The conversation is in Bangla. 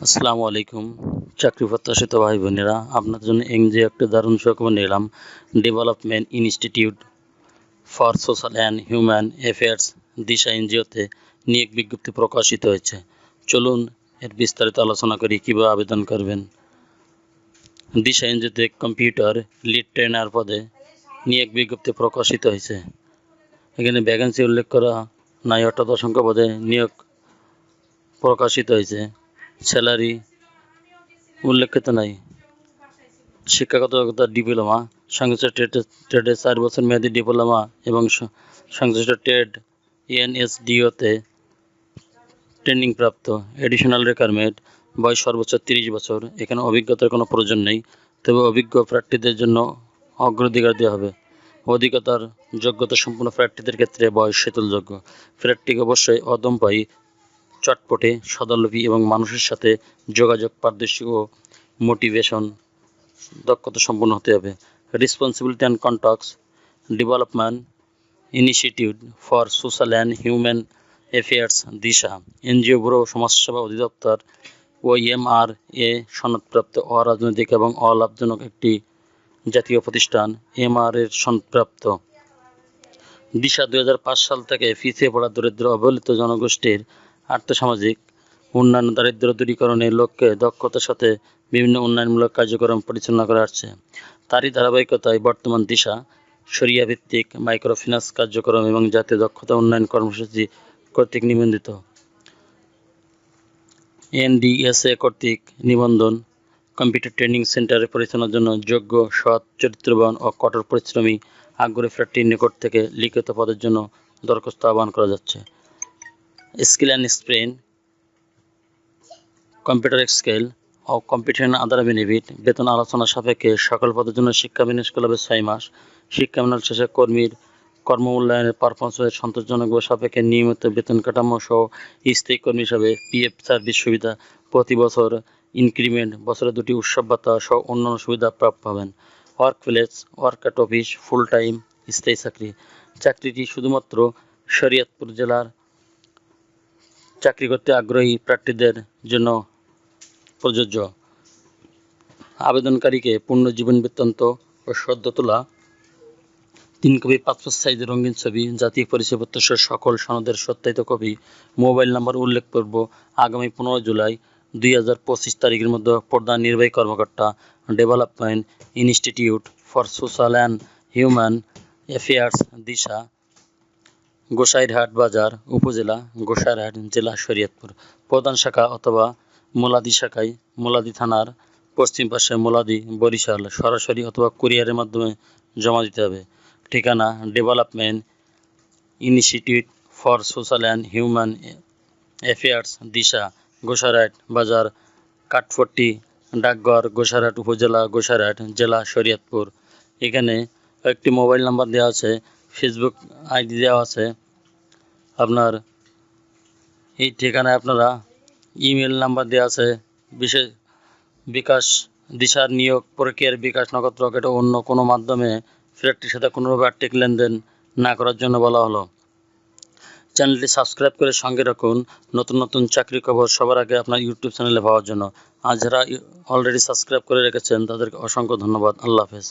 আসসালামু আলাইকুম। চাকরি প্রত্যাশিত ভাই বোনেরা আপনাদের জন্য এনজিও একটা দারুণ সুখবর নিলাম। Development institute for social and human affairs Disha এনজিওতে নিয়োগ বিজ্ঞপ্তি প্রকাশিত হয়েছে। চলুন এর বিস্তারিত আলোচনা করি, কীভাবে আবেদন করবেন। দিশা এনজিওতে কম্পিউটার লিড ট্রেনার পদে নিয়োগ বিজ্ঞপ্তি প্রকাশিত হয়েছে। এখানে ভ্যাকেন্সি উল্লেখ করা নাই অর্থাৎ অসংখ্য পদে নিয়োগ প্রকাশিত হয়েছে। স্যালারি উল্লেখিত নাই। শিক্ষাগত যোগ্যতা ডিপ্লোমা, সংশ্লিষ্ট ট্রেডে ট্রেডে চার বছর মেয়াদী ডিপ্লোমা এবং সংশ্লিষ্ট ট্রেড এনএসডিওতে ট্রেনিং প্রাপ্ত। এডিশনাল রিকোয়ারমেন্ট, বয়স সর্বোচ্চ তিরিশ বছর। এখানে অভিজ্ঞতার কোনো প্রয়োজন নেই, তবে অভিজ্ঞ প্রার্থীদের জন্য অগ্রাধিকার দেওয়া হবে। অধিকতার যোগ্যতা সম্পন্ন প্রার্থীদের ক্ষেত্রে বয়স সেতুলযোগ্য। প্রার্থীকে অবশ্যই অদম্পায়ী চটপটে সদালুপি এবং মানুষের সাথে যোগাযোগ, পারদর্শী ও মোটিভেশন দক্ষতা সম্পন্ন হতে হবে। Responsibility and contacts development initiative for social and human affairs Disha. NGO bureau সমাজসেবা অধিদপ্তর ও এমআর এ সনদপ্রাপ্ত অরাজনৈতিক এবং অলাভজনক একটি জাতীয় প্রতিষ্ঠান এমআর এর সনদপ্রাপ্ত। দিশা দুই হাজার পাঁচ সাল থেকে পিছিয়ে পড়া দরিদ্র, অবহেলিত জনগোষ্ঠীর আর্থসামাজিক, উন্নয়ন দারিদ্র দূরীকরণের লক্ষ্যে দক্ষতার সাথে বিভিন্ন উন্নয়নমূলক কার্যক্রম পরিচালনা করে আসছে তারই ধারাবাহিকতায় বর্তমান দিশা সরিয়া ভিত্তিক মাইক্রোফিন্যান্স কার্যক্রম এবং জাতীয় দক্ষতা উন্নয়ন কর্মসূচি কর্তৃক নিবন্ধিত। এনডিএসএ কর্তৃক নিবন্ধন, কম্পিউটার ট্রেনিং সেন্টারে পরিচালনার জন্য যোগ্য, সৎ, চরিত্রবান ও কঠোর পরিশ্রমী আগ্রহী প্রার্থীর নিকট থেকে লিখিত পদের জন্য দরখাস্ত আহ্বান করা যাচ্ছে। স্কিল অ্যান্ড স্প্রেন কম্পিউটার স্কেল ও কম্পিউটার আদার বেনিফিট বেতন আলোচনা সাপেক্ষে সকল পদের জন্য শিক্ষা বিন্যাস হবে ছয় মাস। শিক্ষা বিন্যাস শেষে কর্মীর কর্ম মূল্যায়নের পারফরমেন্সের সন্তোষজনক সাপেক্ষে নিয়মিত বেতন কাঠামো সহ স্থায়ী কর্মী হিসাবে পিএফ সার্ভিস সুবিধা প্রতি বছর ইনক্রিমেন্ট বছরে দুটি উৎসব ভাতা সহ অন্যান্য সুবিধা প্রাপ্য পাবেন work place work office full time স্থায়ী চাকরি। চাকরিটি শুধুমাত্র শরীয়তপুর জেলার চাকরি করতে আগ্রহী প্রার্থীদের জন্য প্রযোজ্য। আবেদনকারীকে পূর্ণ জীবন বৃত্তান্ত ও সদ্য তোলা তিন কপি পাসপোর্ট সাইজের রঙিন ছবি, জাতীয় পরিচয়পত্র সহ সকল সনদের সত্যায়িত কপি, মোবাইল নাম্বার উল্লেখ করব আগামী পনেরো জুলাই দুই হাজার পঁচিশ তারিখের মধ্যে প্রধান নির্বাহী কর্মকর্তা, development institute for social and human affairs, Disha. Gosairhat Bazar উপজেলা গোসাইরহাট জেলা শরীয়তপুর। প্রধান শাখা অথবা মোলাদি শাখায় মোলাদি থানার পশ্চিম পাশে মোলাদি, বরিশাল সরাসরি অথবা কুরিয়ারের মাধ্যমে জমা দিতে হবে। ঠিকানা development institute for social and human affairs, Disha, Gosairhat Bazar Kathpatti ডাকঘর, গোসাইরহাট উপজেলা, গোসাইরহাট জেলা শরীয়তপুর। এখানে একটি মোবাইল নাম্বার দেওয়া আছে ফেসবুক আইডি দেওয়া আছে। আপনার এই ঠিকানায় আপনারা ইমেল নাম্বার দেওয়া আছে। বিশেষ বিকাশ দিশার নিয়োগ প্রক্রিয়ার বিকাশ নগদ রকেট অন্য কোনো মাধ্যমে ফ্ল্যাটটির সাথে কোনোভাবে আর্থিক লেনদেন না করার জন্য বলা হলো। চ্যানেলটি সাবস্ক্রাইব করে সঙ্গে রাখুন। নতুন নতুন চাকরি খবর সবার আগে আপনার ইউটিউব চ্যানেলে পাওয়ার জন্য। আর যারা অলরেডি সাবস্ক্রাইব করে রেখেছেন, তাদেরকে অসংখ্য ধন্যবাদ। আল্লাহ হাফেজ।